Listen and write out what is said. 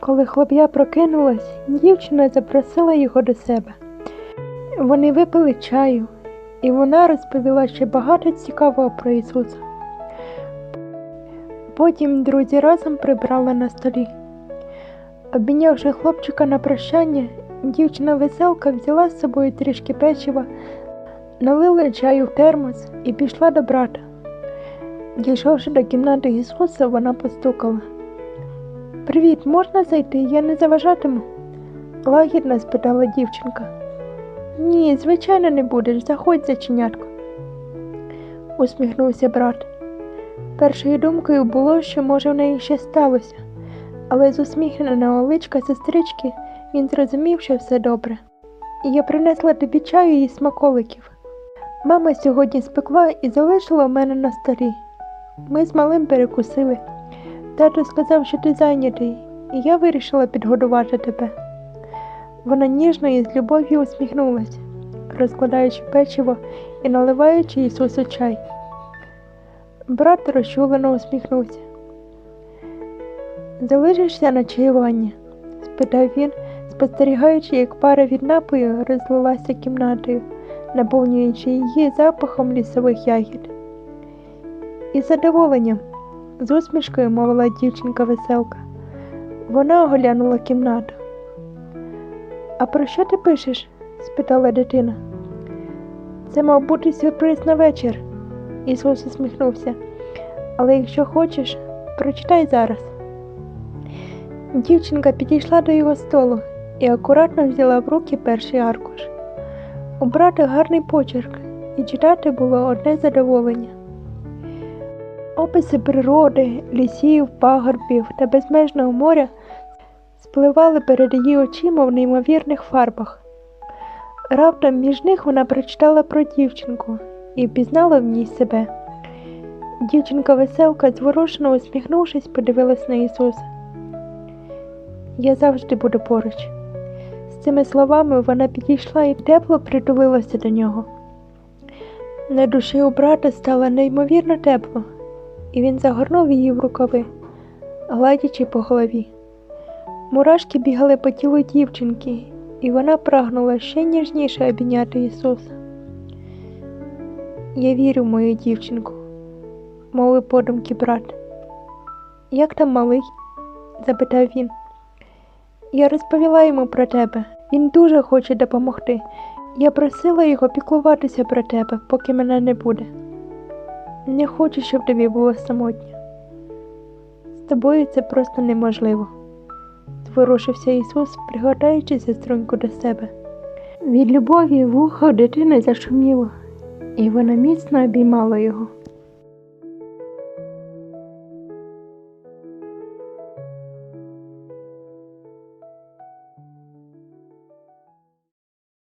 Коли хлоп'я прокинулась, дівчина запросила його до себе. Вони випили чаю, і вона розповіла ще багато цікавого про Ісуса. Потім друзі разом прибрали на столі. Обмінявши хлопчика на прощання, дівчина веселка взяла з собою трішки печива, налила чаю в термос і пішла до брата. Дійшовши до кімнати Ісуса, вона постукала. Привіт, можна зайти? Я не заважатиму? лагідно спитала дівчинка. Ні, звичайно, не будеш. Заходь, заченятко. усміхнувся брат. Першою думкою було, що може в неї ще сталося, але з усміхненого личка сестрички він зрозумів, що все добре. Я принесла тобі чаю і смаколиків. Мама сьогодні спекла і залишила мене на столі. Ми з малим перекусили. Тато сказав, що ти зайнятий, і я вирішила підгодувати тебе. Вона ніжно і з любов'ю усміхнулася, розкладаючи печиво і наливаючи Ісусу чай. Брат розчулено усміхнувся. Залишишся на чаювання? спитав він, спостерігаючи, як пара від напою розлилася кімнатою, наповнюючи її запахом лісових ягід. Із задоволенням, з усмішкою мовила дівчинка веселка. Вона оглянула кімнату. А про що ти пишеш? спитала дитина. Це мав бути сюрприз на вечір. Ісус усміхнувся. Але якщо хочеш, прочитай зараз. Дівчинка підійшла до його столу і акуратно взяла в руки перший аркуш. У брата гарний почерк, і читати було одне задоволення. Описи природи, лісів, пагорбів та безмежного моря спливали перед її очима в неймовірних фарбах. Раптом між них вона прочитала про дівчинку і впізнала в ній себе. Дівчинка веселка, зворушено усміхнувшись, подивилась на Ісуса. Я завжди буду поруч. З цими словами вона підійшла і тепло притулилася до нього. На душі у брата стало неймовірно тепло, і він загорнув її в рукави, гладячи по голові. Мурашки бігали по тілу дівчинки, і вона прагнула ще ніжніше обійняти Ісуса. Я вірю в мою дівчинку, мовив подумки брат. Як там малий? запитав він. Я розповіла йому про тебе. Він дуже хоче допомогти. Я просила його піклуватися про тебе, поки мене не буде. Не хочу, щоб тобі було самотньо. З тобою це просто неможливо. Зворушився Ісус, пригортаючи сеструньку до себе. Від любові вухо дитини зашуміло, і вона міцно обіймала його.